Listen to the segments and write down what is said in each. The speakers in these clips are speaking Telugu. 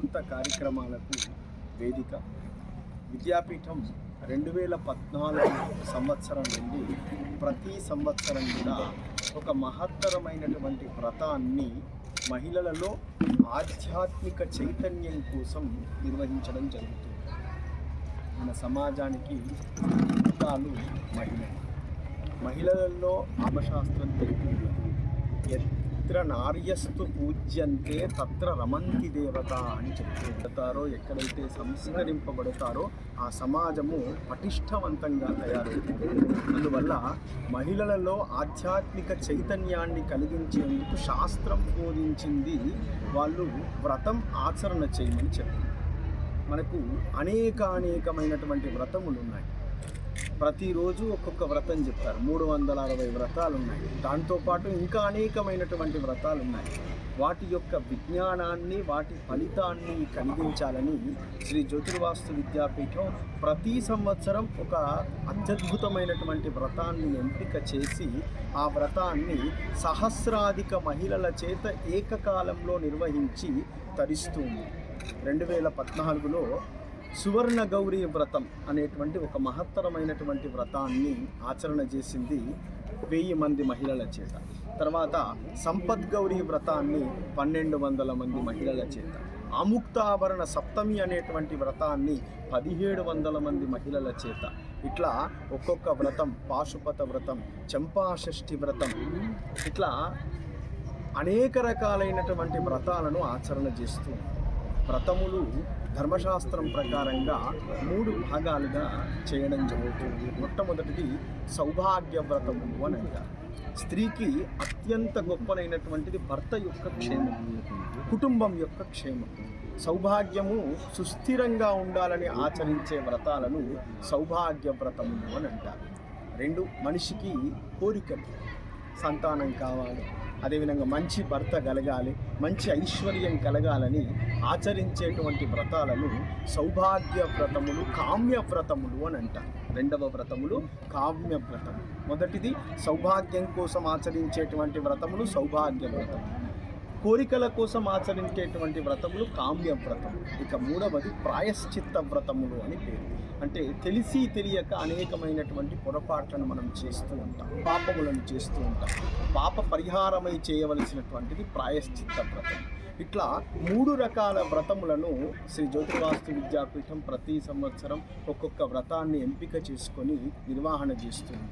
కొత్త కార్యక్రమాలకు వేదిక. విద్యాపీఠం రెండు వేల పద్నాలుగు సంవత్సరం నుండి ప్రతి సంవత్సరం కూడా ఒక మహత్తరమైనటువంటి వ్రతాన్ని మహిళలలో ఆధ్యాత్మిక చైతన్యం కోసం నిర్వహించడం జరుగుతుంది. మన సమాజానికి వ్రతాలు మహిళలు మహిళలలో ఆమశాస్త్రం తెలిపి ఎత్ర నార్యస్తు పూజ్యంతే తత్ర రమంతి దేవత అని చెప్తారో ఎక్కడైతే సంస్కరింపబడతారో ఆ సమాజము పటిష్టవంతంగా తయారవుతుంది. అందువల్ల మహిళలలో ఆధ్యాత్మిక చైతన్యాన్ని కలిగించేందుకు శాస్త్రం బోధించింది వాళ్ళు వ్రతం ఆచరణ చేయమని చెప్పింది మనకు అనేక అనేకమైనటువంటి వ్రతములు ఉన్నాయి ప్రతిరోజు ఒక్కొక్క వ్రతం చెప్తారు. మూడు వందల అరవై వ్రతాలు ఉన్నాయి. దాంతోపాటు ఇంకా అనేకమైనటువంటి వ్రతాలు ఉన్నాయి. వాటి యొక్క విజ్ఞానాన్ని వాటి ఫలితాన్ని కలిగించాలని శ్రీ జ్యోతిర్వాస్తు విద్యాపీఠం ప్రతి సంవత్సరం ఒక అత్యద్భుతమైనటువంటి వ్రతాన్ని ఎంపిక చేసి ఆ వ్రతాన్ని సహస్రాధిక మహిళల చేత ఏకకాలంలో నిర్వహించి తరిస్తుంది రెండు వేల పద్నాలుగులో సువర్ణ గౌరీ వ్రతం అనేటువంటి ఒక మహత్తరమైనటువంటి వ్రతాన్ని ఆచరణ చేసింది వెయ్యి మంది మహిళల చేత. తర్వాత సంపద్ గౌరీ వ్రతాన్ని పన్నెండు వందల మంది మహిళల చేత. అముక్తాభరణ సప్తమి అనేటువంటి వ్రతాన్ని పదిహేడు వందల మంది మహిళల చేత. ఇట్లా ఒక్కొక్క వ్రతం పాశుపత వ్రతం చంపాషష్ఠి వ్రతం ఇట్లా అనేక రకాలైనటువంటి వ్రతాలను ఆచరణ చేస్తూ వ్రతములు ధర్మశాస్త్రం ప్రకారంగా మూడు భాగాలుగా చేయడం జరుగుతుంది. మొట్టమొదటిది సౌభాగ్య వ్రతము అని అంటారు. స్త్రీకి అత్యంత గొప్పనైనటువంటిది భర్త యొక్క క్షేమం కుటుంబం యొక్క క్షేమం. సౌభాగ్యము సుస్థిరంగా ఉండాలని ఆచరించే వ్రతాలను సౌభాగ్య వ్రతము అని అంటారు. రెండు మనిషికి కోరికలు సంతానం కావాలి. అదేవిధంగా మంచి భర్త కలగాలి మంచి ఐశ్వర్యం కలగాలని ఆచరించేటువంటి వ్రతాలను సౌభాగ్య వ్రతములు కామ్య వ్రతములు అని అంటారు. రెండవ వ్రతములు కామ్య వ్రతములు మొదటిది సౌభాగ్యం కోసం ఆచరించేటువంటి వ్రతములు సౌభాగ్య వ్రతం కోరికల కోసం ఆచరించేటువంటి వ్రతములు కామ్య వ్రతం ఇక మూడవది ప్రాయశ్చిత్త వ్రతములు అని పేరు. అంటే తెలిసి తెలియక అనేకమైనటువంటి పొరపాట్లను మనం చేస్తూ ఉంటాం పాపములను చేస్తూ ఉంటాం. పాప పరిహారమై చేయవలసినటువంటిది ప్రాయశ్చిత్త వ్రతం. ఇట్లా మూడు రకాల వ్రతములను శ్రీ జ్యోతివాస్తు విద్యాపీఠం ప్రతి సంవత్సరం ఒక్కొక్క వ్రతాన్ని ఎంపిక చేసుకొని నిర్వహణ చేస్తుంది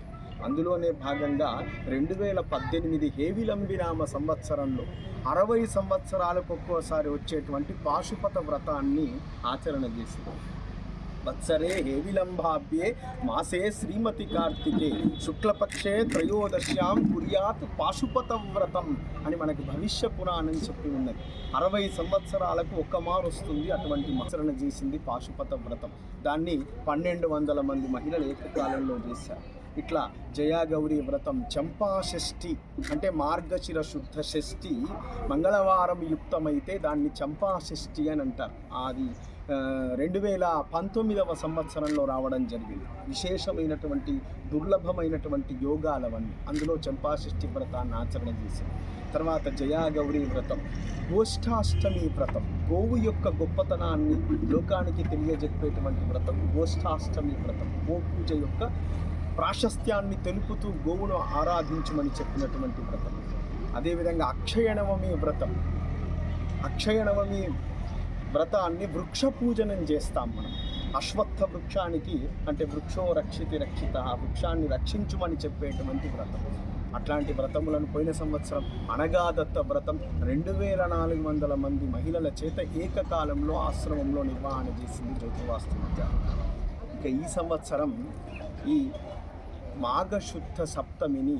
అందులోనే భాగంగా రెండు వేల పద్దెనిమిది హేవిలంబినామ సంవత్సరంలో అరవై సంవత్సరాలకు ఒక్కోసారి వచ్చేటువంటి పాశుపత వ్రతాన్ని ఆచరణ చేసింది. వత్సరే హేవిలంబాభ్యే మాసే శ్రీమతి కార్తికే శుక్లపక్షే త్రయోదశ్యాం కుర్యాత్ పాశుపత వ్రతం అని మనకి భవిష్య పురాణం చెప్పి ఉన్నది. అరవై సంవత్సరాలకు ఒక్క మారు వస్తుంది అటువంటి ఆచరణ చేసింది పాశుపత వ్రతం. దాన్ని పన్నెండు వందల మంది మహిళలు ఏకకాలంలో చేశారు. ఇట్లా జయాగౌరి వ్రతం చంపా షష్ఠి అంటే మార్గశిర శుద్ధ షష్ఠి మంగళవారం యుక్తమైతే దాన్ని చంపా షష్ఠి అని అంటారు. అది రెండు వేల పంతొమ్మిదవ సంవత్సరంలో రావడం జరిగింది. విశేషమైనటువంటి దుర్లభమైనటువంటి యోగాలవన్నీ అందులో చంపాషష్ఠి వ్రతాన్ని ఆచరణ చేసింది. తర్వాత జయాగౌరి వ్రతం గోష్ఠాష్టమి వ్రతం గోవు యొక్క గొప్పతనాన్ని లోకానికి తెలియజెప్పేటువంటి వ్రతం గోష్ఠాష్టమి వ్రతం గో పూజ యొక్క ప్రాశస్త్యాన్ని తెలుపుతూ గోవును ఆరాధించమని చెప్పినటువంటి వ్రతం. అదేవిధంగా అక్షయనవమి వ్రతం. అక్షయనవమి వ్రతాన్ని వృక్ష పూజనం చేస్తాం మనం. అశ్వత్థ వృక్షానికి అంటే వృక్షో రక్షితి రక్షిత ఆ వృక్షాన్ని రక్షించుమని చెప్పేటువంటి వ్రతం. అట్లాంటి వ్రతములను పోయిన సంవత్సరం అనగాదత్త వ్రతం రెండు వేల నాలుగు వందల మంది మహిళల చేత ఏకకాలంలో ఆశ్రమంలో నిర్వహణ చేసింది జ్యోతివాస్తు ఇక ఈ సంవత్సరం ఈ మాఘశుద్ధ సప్తమిని